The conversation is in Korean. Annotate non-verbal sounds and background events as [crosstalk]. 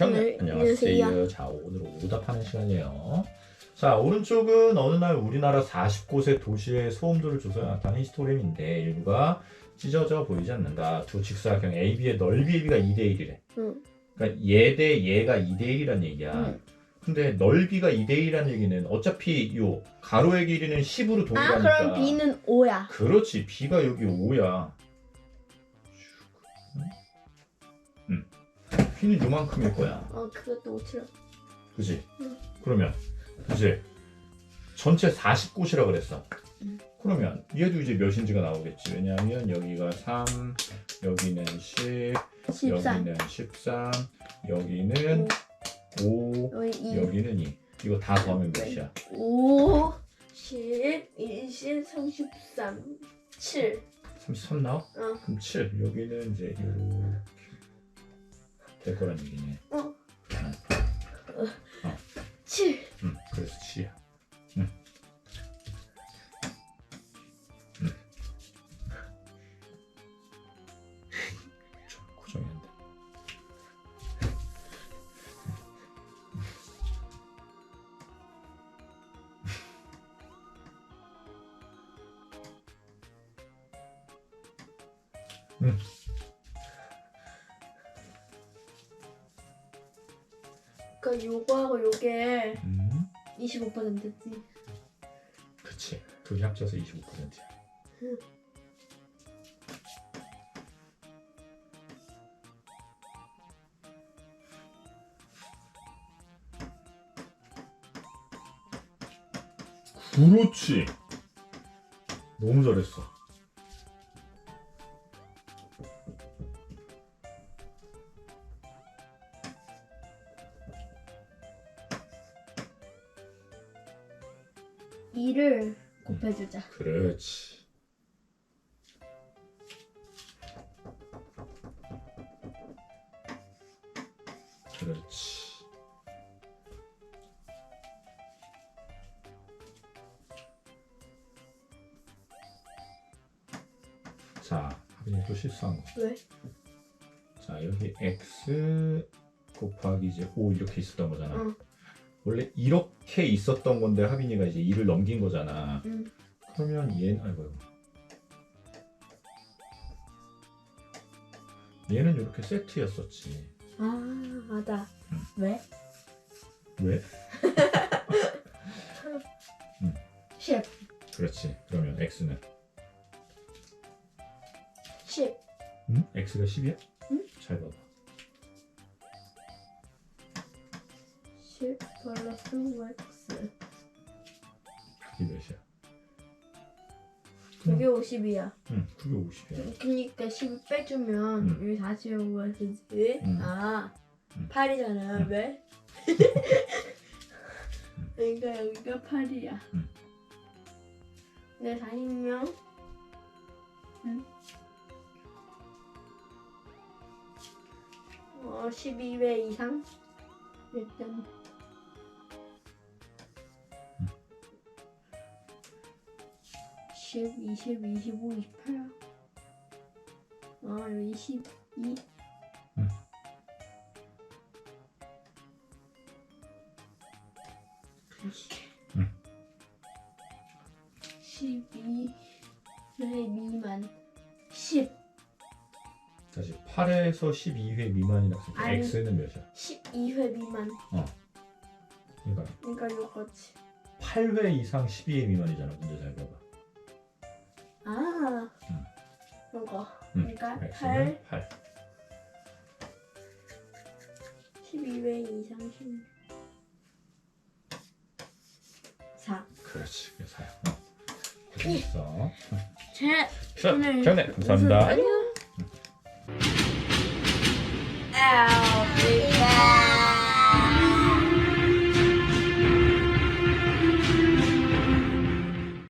안녕하세요. 자, 오늘 오답하는 시간이에요. 자, 오른쪽은 어느 날 우리나라 40곳의 도시의 소음도를 나타낸 히스토그램인데 일부가 찢어져 보이지 않는다. 두 직사각형 AB의 넓이 AB가 2대 1이래. 응. 그러니까 얘 대 얘가 2대 1이란 얘기야. 응. 근데 넓이가 2대 1이란 얘기는 어차피 요 가로의 길이는 10으로 아 동일하니까. 그럼 B는 5야. 그렇지. B가 여기 5야. B는 요만큼일 거야. 어 그것도 5칠. 그지? 응. 그러면 이제 전체 40곳이라 그랬어. 응. 그러면 얘도 이제 몇인지가 나오겠지. 왜냐하면 여기가 3, 여기는 10, 14. 여기는 13, 여기는 5, 여기 2. 여기는 2. 이거 다 더하면 몇이야? 5, 10, 20, 33, 7. 33 나와? 어. 그럼 7. 여기는 이제 이렇게 될 거란 얘기네. 어. 응. 7. 응, 그래서 7이야. 응. 응. 좀 고정이 안 돼. 응. 그러니까 요거하고 요게 음, 25%지. 그치. 둘이 합쳐서 25%야. 그렇지. 너무 잘했어. 이를 곱해주자. 그렇지. 그렇지. 자, 하빈이 또 실수한 거. 왜? 자, 여기 x 곱하기 이제 5 이렇게 있었던 거잖아. 응. 원래 이렇게 있었던 건데 하빈이가 이제 2를 넘긴 거잖아. 응. 그러면 얘는 아이고. 얘는 이렇게 세트였었지. 아 맞아. 응. 왜? 왜? [laughs] 10. 그렇지. 그러면 x는 10. 응? x가 10이야? 응. 잘 봐봐. 10 플러스 x. 그게 몇이야? 그게 50이야. 응, 그게 50이야. 그러니까 10 빼주면 응. 여기 40이 되지. 응. 아 응. 8이잖아. 응. 왜? 그러니까 여기가 8이야. 응. 네 40명. 응. 어 12회 이상. 일단. 10, 20, 25, 28. 아 여기 12. 응. 응. 12회 미만 10 다시 8에서 12회 미만이라 했을 때 아니. x는 몇이야? 12회 미만 그러니까 그러니까 요거지 8회 이상 12회 미만이잖아. 문제 잘 봐봐. 아 응. 요거 응. 그러니까 8 x는 8. 12회 이상 10 4 그렇지. 그게 4야. 어. 고생했어. 제 자, 오늘 장네 감사합니다. 안녕 아